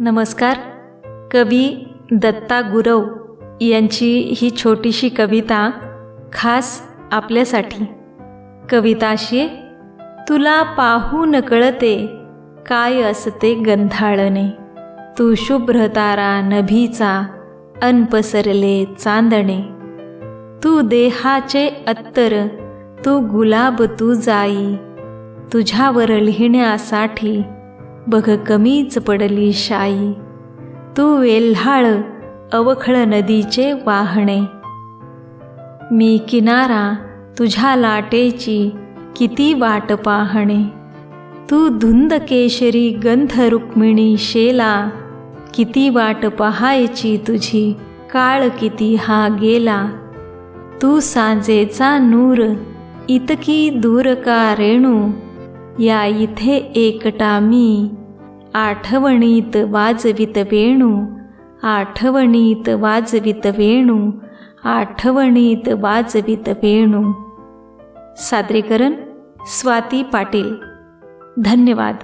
नमस्कार. कवी दत्ता गुरव यांची ही छोटीशी कविता खास आपल्यासाठी. कविता अशी तुला पाहू न कळते काय असते गंधाळणे. तू शुभ्रतारा नभीचा अनपसरले चांदणे. तू देहाचे अत्तर तू गुलाब तू जाई. तुझ्यावर लिहिण्यासाठी बघ कमीच पडली शाई. तू वेल्हाळ अवखळ नदीचे वाहणे. मी किनारा तुझ्या लाटेची किती वाट पाहणे. तू धुंद केशरी गंध रुक्मिणी शेला किती वाट पहायची तुझी काळ किती हा गेला. तू सांजेचा नूर इतकी दूर का रेणू. या इथे एकटा मी. आठवणीत वाजवित वेणू आठवणीत वाजवित वेणू आठवणीत वाजवित वेणू. सादरीकरण स्वाती पाटील. धन्यवाद.